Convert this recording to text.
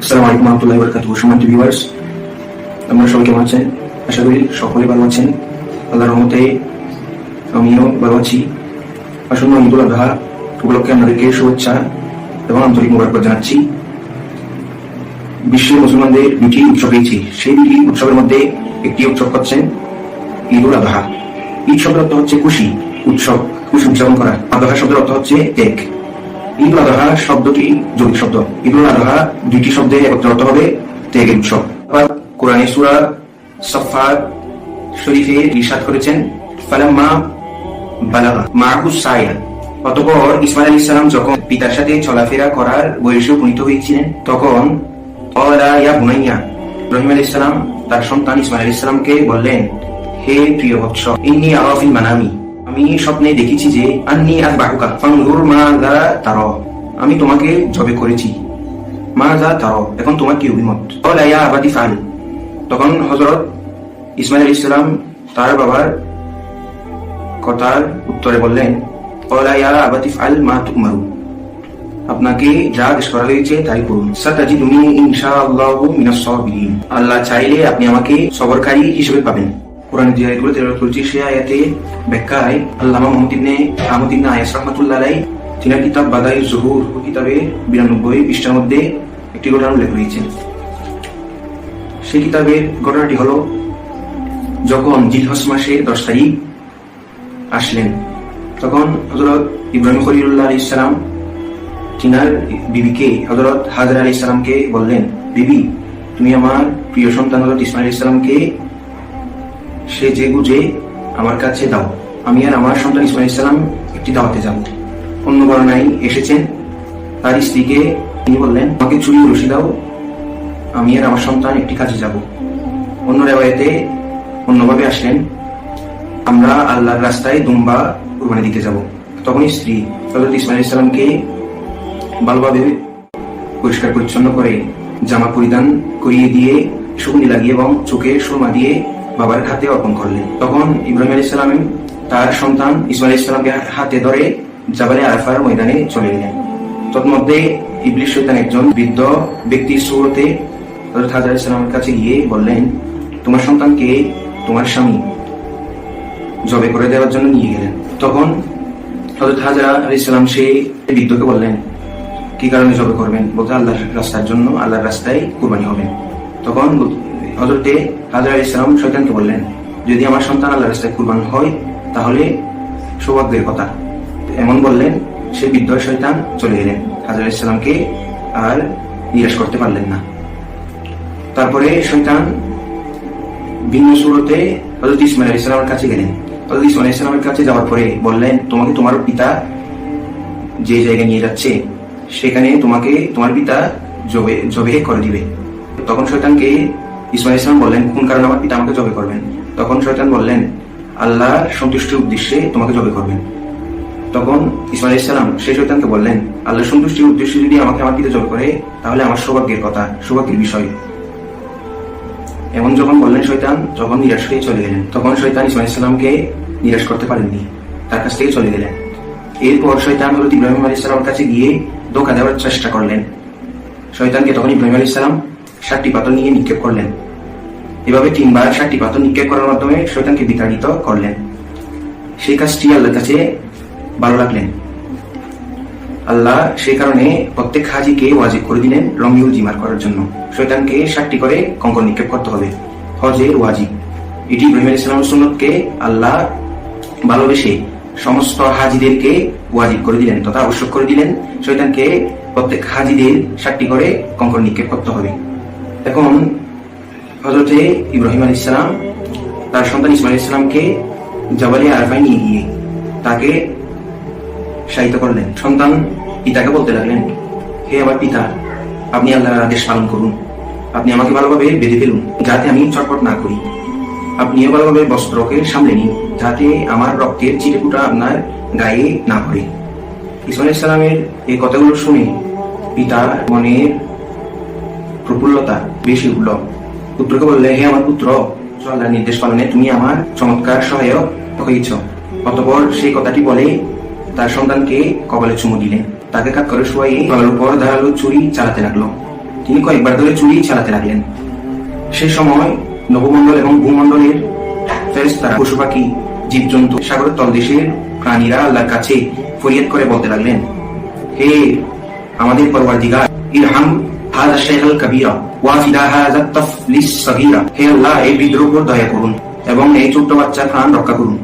আসসালামু আলাইকুম জানাচ্ছি। বিশ্বের মুসলমানদের দুটি উৎসব রয়েছে। সেই দুটি উৎসবের মধ্যে একটি উৎসব হচ্ছেন ঈদুল আজহা ঈদ শব্দের অর্থ হচ্ছে খুশি। উৎসব, খুশি উদযাপন করা। আজহা শব্দের অর্থ হচ্ছে এক ঈদ আজহা শব্দটি যৌগিক শব্দ। ঈদ উল আজহা দুইটি শব্দে একত্র হবে ত্যাগের উৎসব কোরআনে সুরা সফার শরীফে ইরশাদ করেছেন, ফালাম্মা বালাগা মাহুস সায়া অতঃপর ইসমাইল আলী সালাম যখন পিতার সাথে চলাফেরা করার বয়সে উপনীত হয়েছিলেন, তখন অলা ইয়া বুনাইয়া, ইব্রাহিম আলী ইসলাম তার সন্তান ইসমাইল আলী সালামকে বললেন, হে প্রিয় বৎস ইন্নি আরাফিল মানামি। আমি স্বপ্নে দেখেছি যে, আন্নি আর বাহুকা ফাঙ্গুর মা দা তার আমি তোমাকে জবে করেছি। মা যা তার এখন তোমার কি অভিমত? অলা ইয়া আবাদি ফাল। তখন হজরত ইসমাইল ইসলাম তার বাবার কথার উত্তরে বললেন অলা ইয়া আবাদি ফাল মা তুমারু। আপনাকে যা আদেশ করা হয়েছে তাই করুন। সাতাজিদুনি ইনশাআল্লাহু মিনাস সাবিরিন। আল্লাহ চাইলে আপনি আমাকে সবরকারী হিসেবে পাবেন। কোরআনের যে আয়াতগুলো তেলাওয়াত করেছি, সেই আয়াতে ব্যাখ্যায় আল্লামা মোহাম্মদ ইবনে আহমদ ইবনে আয়াস রাহমাতুল্লাহ আলাই তিনার কিতাব বাদাই জহুর কিতাবে বিরানব্বই পৃষ্ঠার মধ্যে একটি ঘটনা উল্লেখ রয়েছে। সেই কিতাবের ঘটনাটি হলো, যখন জিলহস মাসে দশ তারিখ আসলেন, তখন হজরত ইব্রাহিম খলিলুল্লাহ আলী ইসলাম চিনার বিবিকে হজরত হাজার আলী ইসলামকে বললেন, বিবি, তুমি আমার প্রিয় সন্তান হজরত ইসমাইল ইসলামকে সে যে বুঝে আমার কাছে দাও। আমি আর আমার সন্তান ইসমাইল ইসলাম একটি দাওয়াতে যাব। অন্য বর্ণায় এসেছেন, তার স্ত্রীকে তিনি বললেন, আমাকে চুরি রশি দাও, আমি আর আমার সন্তান একটি কাজে যাব। অন্য রেওয়ায়তে অন্যভাবে আসলেন, আমরা আল্লাহর রাস্তায় দুম্বা কুরবানি দিতে যাব। তখন স্ত্রী হজরত ইসমাইল ইসলামকে ভালোভাবে পরিষ্কার পরিচ্ছন্ন করে জামা পরিধান করিয়ে দিয়ে শুকনি লাগিয়ে এবং চোখে সুরমা দিয়ে বাবার হাতে অর্পণ করলেন। তখন ইব্রাহিম আলী ইসলাম তার সন্তান ইসমাইল ইসলামকে হাতে ধরে জাবালে আরফার ময়দানে চলে গেলেন। তন্মধ্যে ইবলিশ শৈতান একজন বৃদ্ধ ব্যক্তি সুরতে হজরত হাজার ইসলামের কাছে গিয়ে বললেন, তোমার সন্তানকে তোমার স্বামী। জবে করে দেওয়ার জন্য নিয়ে গেলেন। তখন হজরত হাজারা আলী ইসলাম সেই বৃদ্ধকে বললেন, কি কারণে জবে করবেন? বলতে আল্লাহর রাস্তার জন্য আল্লাহর রাস্তায় কুরবানি হবেন তখন হজরতে হাজার ইসলাম শৈতানকে বললেন, যদি আমার সন্তান আল্লাহর রাস্তায় কুরবান হয়, তাহলে সৌভাগ্যের কথা। এমন বললেন, সে বৃদ্ধ শৈতান চলে গেলেন। হাজার ইসলামকে আর নিরাশ করতে পারলেন না। তারপরে শৈতান ভিন্ন সুরতে হজরত ইসমাইল ইসলামের কাছে গেলেন। হজরত ইসমাইল ইসলামের কাছে যাওয়ার পরে বললেন, তোমাকে তোমার পিতা যে জায়গায় নিয়ে যাচ্ছে, সেখানে তোমাকে তোমার পিতা জবে জবে করে দিবে। তখন শয়তানকে ইসমাইল ইসলাম বললেন, কোন কারণে আমার পিতা আমাকে জবে করবেন? তখন শয়তান বললেন আল্লাহর সন্তুষ্টির উদ্দেশ্যে তোমাকে জবে করবেন। তখন ইসমাইল ইসলাম সেই শৈতানকে বললেন আল্লাহর সন্তুষ্টির উদ্দেশ্যে যদি আমাকে আমার পিতা জবে করে, তাহলে আমার সৌভাগ্যের কথা, সৌভাগ্যের বিষয়। এমন যখন বললেন শৈতান যখন নিরাশ হয়ে চলে গেলেন। তখন শৈতান ইসমাইল ইসলামকে নিরাশ করতে পারেননি, তার কাছ থেকে চলে গেলেন। এরপর শৈতান হলত ইব্রাহিম আলী ইসলামের কাছে গিয়ে ধোকা দেওয়ার চেষ্টা করলেন। শৈতানকে তখন ইব্রাহিম আলী ইসলাম ষাটটি পাথর নিয়ে নিক্ষেপ করলেন। এভাবে তিনবার ষাটটি পাথর নিক্ষেপ করার মাধ্যমে শৈতানকে বিতাড়িত করলেন। সেই কাজটি আল্লাহর কাছে ভালো লাগলেন। আল্লাহ সেই কারণে প্রত্যেক হাজিকে ওয়াজিব করে দিলেন রমিউল জিমার করার জন্য। শৈতানকে ষাটটি করে কঙ্কর নিক্ষেপ করতে হবে। হজের ওয়াজিব এটি ইব্রাহিম ইসলাম সুন্নতকে আল্লাহ ভালোবেসে সমস্ত হাজিদেরকে ওয়াজিব করে দিলেন তথা আবশ্যক করে দিলেন। শৈতানকে প্রত্যেক হাজিদের ষাটটি করে কঙ্কর নিক্ষেপ করতে হবে। এখন হজরতে ইব্রাহিম আলী ইসলাম তার সন্তান ইসমাইল ইসলামকে জাবালি আরফাই নিয়ে গিয়ে তাকে সাহিত্য করলেন। সন্তান পিতাকে বলতে লাগলেন, হে আমার পিতা, আপনি আল্লাহর আদেশ পালন করুন। আপনি আমাকে ভালোভাবে বেঁধে ফেলুন, যাতে আমি চটপট না করি। আপনিও ভালোভাবে বস্ত্রকে সামলে নিন, যাতে আমার রক্তের চিটেপুটা আপনার গায়ে না পড়ে। ইসমাইল ইসলামের এই কথাগুলো শুনে পিতার মনের প্রফুল্লতা, বেশি উঠল পুত্রকে বললে, হে আমার পুত্র আল্লাহর নির্দেশ পালনে, তুমি আমার চমৎকার সহায়ক হয়েছ অতপর সেই কথাটি বলে তার সন্তানকে কপালে চুমু দিলেন তাকে কাত করে শুয়াই গলার উপর ধারালো চুরি চালাতে লাগল। তিনি কয়েকবার ধরে চুরি চালাতে লাগলেন। সে সময় নবমণ্ডল এবং ভূমণ্ডলের ফেরেশতারা পশু পাখি জীবজন্তু, সাগরের তলদেশের প্রাণীরা আল্লাহর কাছে ফরিয়াদ করে বলতে লাগলেন, হে আমাদের পরওয়ারদিগার, ইরহাম হাযা শেখাল কাবীরা ওয়া ফিদা তফলিস সগিরা হে আল্লাহ এই বিদ্রোহ দয়া করুন এবং এই ছোট্ট বাচ্চার প্রাণ রক্ষা করুন।